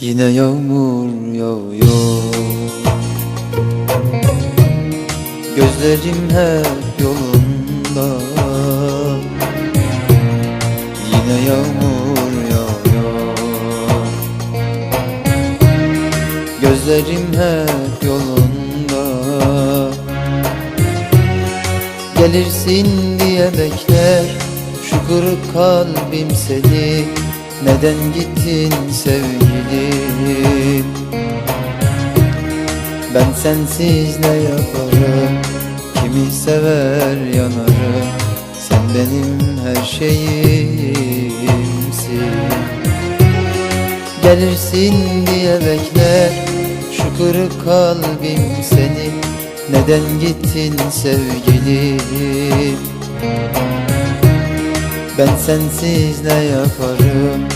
Yine yağmur yağıyor. Gözlerim hep yolunda. Yine yağmur yağıyor. Gözlerim hep yolunda. Gelirsin diye bekler. Şu kırık kalbim seni Neden gittin sevgilim? Ben sensiz ne yaparım? Kimi sever yanarım? Sen benim her şeyimsin. Gelirsin diye bekler Şu kırık kalbim seni Neden gittin sevgilim Ben sensiz ne yaparım?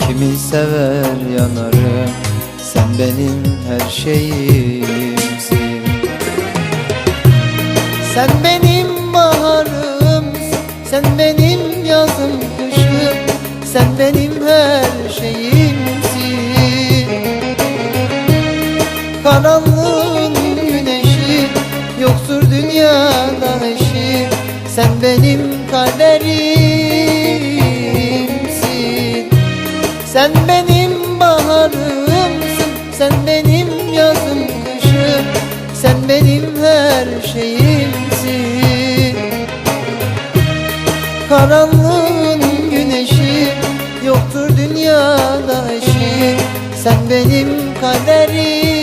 Kimi sever yanarım? Sen benim her şeyimsin. Sen benim baharımsın Sen benim yazım kışım Sen benim her şeyimsin. Karanlığın güneşi Yoktur dünyada eşi Sen benim kaderimsin Sen benim baharımsın Sen benim yazım kışım Sen benim her şeyimsin. Karanlığın güneşi Yoktur dünyada eşi Sen benim kaderimsin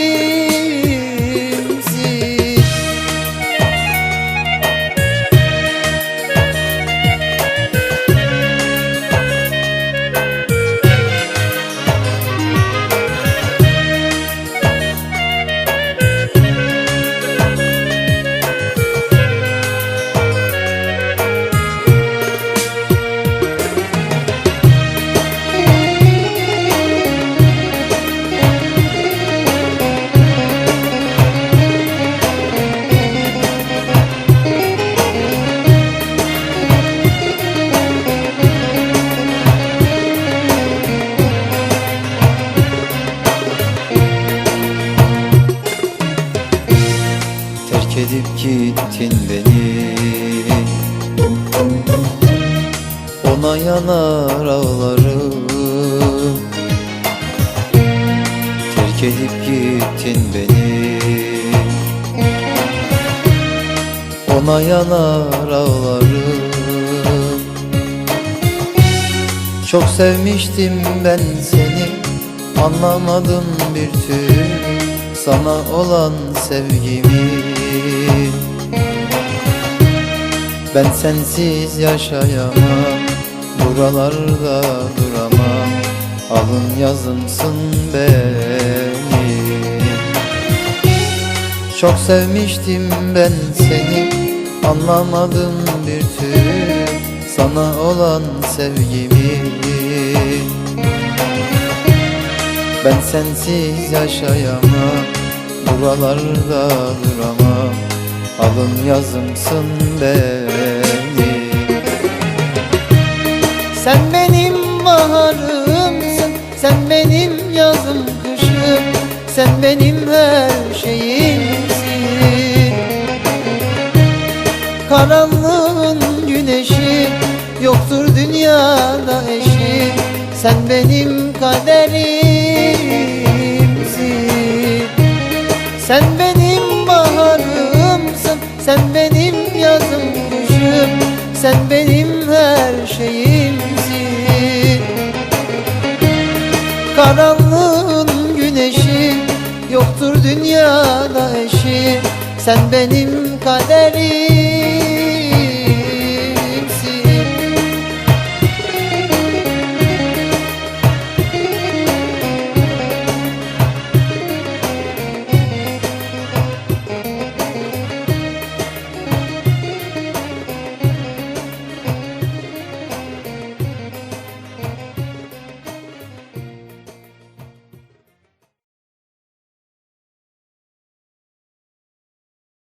Terk edip gittin beni. Ona yanar ağlarım. Terk edip gittin beni. Ona yanar ağlarım. Çok sevmiştim ben seni. Anlamadım bir türlü. Sana olan sevgimi Ben sensiz yaşayamam Buralarda duramam. Alın yazımsın beni. Çok sevmiştim ben seni Anlamadım bir türlü. Sana olan sevgimi. Ben sensiz yaşayamam Buralarda duramam Alın yazımsın beni Sen benim baharımsın Sen benim yazım kışım Sen benim her şeyimsin. Karanlığın güneşi Yoktur dünyada eşi Sen benim kaderimsin. Sen benim Sen benim yazım kışım Sen benim her şeyimsin Karanlığın güneşi Yoktur dünyada eşi Sen benim kaderimsin